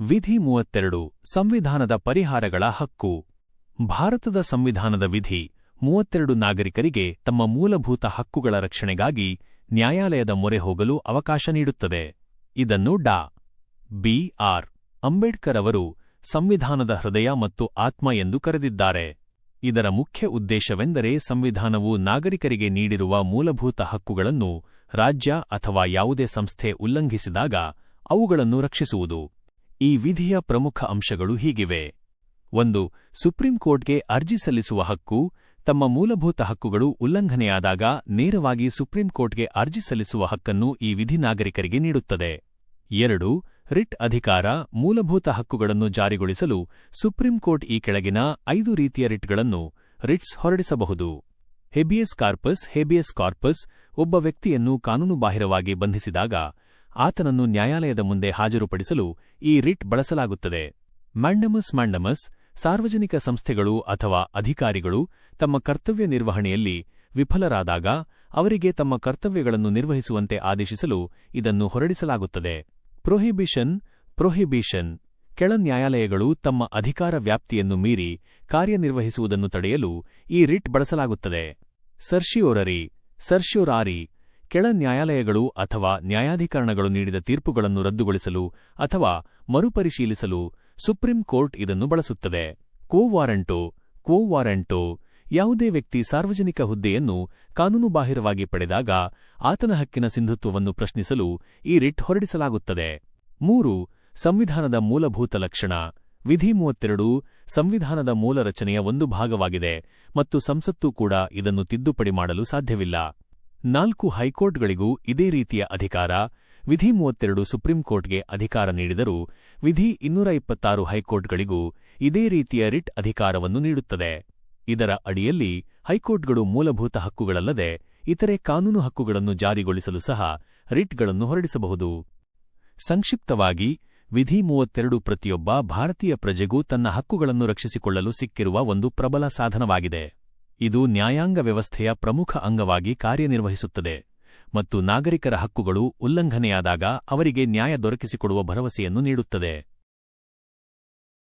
ವಿಧಿ ಮೂವತ್ತೆರಡು, ಸಂವಿಧಾನದ ಪರಿಹಾರಗಳ ಹಕ್ಕು. ಭಾರತದ ಸಂವಿಧಾನದ ವಿಧಿ ಮೂವತ್ತೆರಡು ನಾಗರಿಕರಿಗೆ ತಮ್ಮ ಮೂಲಭೂತ ಹಕ್ಕುಗಳ ರಕ್ಷಣೆಗಾಗಿ ನ್ಯಾಯಾಲಯದ ಮೊರೆ ಹೋಗಲು ಅವಕಾಶ ನೀಡುತ್ತದೆ. ಇದನ್ನು ಡಾ. ಬಿ. ಆರ್. ಅಂಬೇಡ್ಕರ್ ಅವರು ಸಂವಿಧಾನದ ಹೃದಯ ಮತ್ತು ಆತ್ಮ ಎಂದು ಕರೆದಿದ್ದಾರೆ. ಇದರ ಮುಖ್ಯ ಉದ್ದೇಶವೆಂದರೆ ಸಂವಿಧಾನವು ನಾಗರಿಕರಿಗೆ ನೀಡಿರುವ ಮೂಲಭೂತ ಹಕ್ಕುಗಳನ್ನು ರಾಜ್ಯ ಅಥವಾ ಯಾವುದೇ ಸಂಸ್ಥೆ ಉಲ್ಲಂಘಿಸಿದಾಗ ಅವುಗಳನ್ನು ರಕ್ಷಿಸುವುದು. ಈ ವಿಧಿಯ ಪ್ರಮುಖ ಅಂಶಗಳು ಹೀಗಿವೆ. ಒಂದು, ಸುಪ್ರೀಂ ಕೋರ್ಟ್ಗೆ ಅರ್ಜಿ ಸಲ್ಲಿಸುವ ಹಕ್ಕು, ತಮ್ಮ ಮೂಲಭೂತ ಹಕ್ಕುಗಳು ಉಲ್ಲಂಘನೆಯಾದಾಗ ನೇರವಾಗಿ ಸುಪ್ರೀಂ ಕೋರ್ಟ್ಗೆ ಅರ್ಜಿ ಸಲ್ಲಿಸುವ ಹಕ್ಕನ್ನು ಈ ವಿಧಿ ನಾಗರಿಕರಿಗೆ ನೀಡುತ್ತದೆ. ಎರಡು, ರಿಟ್ ಅಧಿಕಾರ, ಮೂಲಭೂತ ಹಕ್ಕುಗಳನ್ನು ಜಾರಿಗೊಳಿಸಲು ಸುಪ್ರೀಂ ಕೋರ್ಟ್ ಈ ಕೆಳಗಿನ ಐದು ರೀತಿಯ ರಿಟ್ಗಳನ್ನು ರಿಟ್ಸ್ ಹೊರಡಿಸಬಹುದು. ಹೆಬಿಯಸ್ ಕಾರ್ಪಸ್ ಹೆಬಿಯಸ್ ಕಾರ್ಪಸ್ ಒಬ್ಬ ವ್ಯಕ್ತಿಯನ್ನು ಕಾನೂನುಬಾಹಿರವಾಗಿ ಬಂಧಿಸಿದಾಗ ಆತನನ್ನು ನ್ಯಾಯಾಲಯದ ಮುಂದೆ ಹಾಜರುಪಡಿಸಲು ಈ ರಿಟ್ ಬಳಸಲಾಗುತ್ತದೆ. ಮ್ಯಾಂಡಮಸ್ ಮ್ಯಾಂಡಮಸ್ ಸಾರ್ವಜನಿಕ ಸಂಸ್ಥೆಗಳು ಅಥವಾ ಅಧಿಕಾರಿಗಳು ತಮ್ಮ ಕರ್ತವ್ಯ ನಿರ್ವಹಣೆಯಲ್ಲಿ ವಿಫಲರಾದಾಗ ಅವರಿಗೆ ತಮ್ಮ ಕರ್ತವ್ಯಗಳನ್ನು ನಿರ್ವಹಿಸುವಂತೆ ಆದೇಶಿಸಲು ಇದನ್ನು ಹೊರಡಿಸಲಾಗುತ್ತದೆ. ಪ್ರೊಹಿಬಿಷನ್ ಪ್ರೊಹಿಬಿಷನ್ ಕೆಳ ನ್ಯಾಯಾಲಯಗಳು ತಮ್ಮ ಅಧಿಕಾರ ವ್ಯಾಪ್ತಿಯನ್ನು ಮೀರಿ ಕಾರ್ಯನಿರ್ವಹಿಸುವುದನ್ನು ತಡೆಯಲು ಈ ರಿಟ್ ಬಳಸಲಾಗುತ್ತದೆ. ಸರ್ಶಿಯೋರರಿ, ಸರ್ಶ್ಯೋರಾರಿ ಕೆಳ ನ್ಯಾಯಾಲಯಗಳು ಅಥವಾ ನ್ಯಾಯಾಧಿಕರಣಗಳು ನೀಡಿದ ತೀರ್ಪುಗಳನ್ನು ರದ್ದುಗೊಳಿಸಲು ಅಥವಾ ಮರುಪರಿಶೀಲಿಸಲು ಸುಪ್ರೀಂ ಕೋರ್ಟ್ ಇದನ್ನು ಬಳಸುತ್ತದೆ. ಕೋ ವಾರಂಟೋ ಕೋ ವಾರಂಟೋ, ಯಾವುದೇ ವ್ಯಕ್ತಿ ಸಾರ್ವಜನಿಕ ಹುದ್ದೆಯನ್ನು ಕಾನೂನುಬಾಹಿರವಾಗಿ ಪಡೆದಾಗ ಆತನ ಹಕ್ಕಿನ ಸಿಂಧುತ್ವವನ್ನು ಪ್ರಶ್ನಿಸಲು ಈ ರಿಟ್ ಹೊರಡಿಸಲಾಗುತ್ತದೆ. ಮೂರು, ಸಂವಿಧಾನದ ಮೂಲಭೂತ ಲಕ್ಷಣ. ವಿಧಿ ಮೂವತ್ತೆರಡು, ಸಂವಿಧಾನದ ಮೂಲ ರಚನೆಯ ಒಂದು ಭಾಗವಾಗಿದೆ ಮತ್ತು ಸಂಸತ್ತು ಕೂಡ ಇದನ್ನು ತಿದ್ದುಪಡಿ ಮಾಡಲು ಸಾಧ್ಯವಿಲ್ಲ. ನಾಲ್ಕು ಹೈಕೋರ್ಟ್ಗಳಿಗೂ ಇದೇ ರೀತಿಯ ಅಧಿಕಾರ, ವಿಧಿ ಮೂವತ್ತೆರಡು ಸುಪ್ರೀಂ ಕೋರ್ಟ್ಗೆ ಅಧಿಕಾರ ನೀಡಿದರೂ ವಿಧಿ ಇನ್ನೂರ ಇಪ್ಪತ್ತಾರು ಹೈಕೋರ್ಟ್ಗಳಿಗೂ ಇದೇ ರೀತಿಯ ರಿಟ್ ಅಧಿಕಾರವನ್ನು ನೀಡುತ್ತದೆ. ಇದರ ಅಡಿಯಲ್ಲಿ ಹೈಕೋರ್ಟ್ಗಳು ಮೂಲಭೂತ ಹಕ್ಕುಗಳಲ್ಲದೆ ಇತರೆ ಕಾನೂನು ಹಕ್ಕುಗಳನ್ನು ಜಾರಿಗೊಳಿಸಲು ಸಹ ರಿಟ್ಗಳನ್ನು ಹೊರಡಿಸಬಹುದು. ಸಂಕ್ಷಿಪ್ತವಾಗಿ, ವಿಧಿ ಮೂವತ್ತೆರಡು ಪ್ರತಿಯೊಬ್ಬ ಭಾರತೀಯ ಪ್ರಜೆಗೂ ತನ್ನ ಹಕ್ಕುಗಳನ್ನು ರಕ್ಷಿಸಿಕೊಳ್ಳಲು ಸಿಕ್ಕಿರುವ ಒಂದು ಪ್ರಬಲ ಸಾಧನವಾಗಿದೆ. ಇದು ನ್ಯಾಯಾಂಗ ವ್ಯವಸ್ಥೆಯ ಪ್ರಮುಖ ಅಂಗವಾಗಿ ಕಾರ್ಯನಿರ್ವಹಿಸುತ್ತದೆ ಮತ್ತು ನಾಗರಿಕರ ಹಕ್ಕುಗಳು ಉಲ್ಲಂಘನೆಯಾದಾಗ ಅವರಿಗೆ ನ್ಯಾಯ ದೊರಕಿಸಿಕೊಡುವ ಭರವಸೆಯನ್ನು ನೀಡುತ್ತದೆ.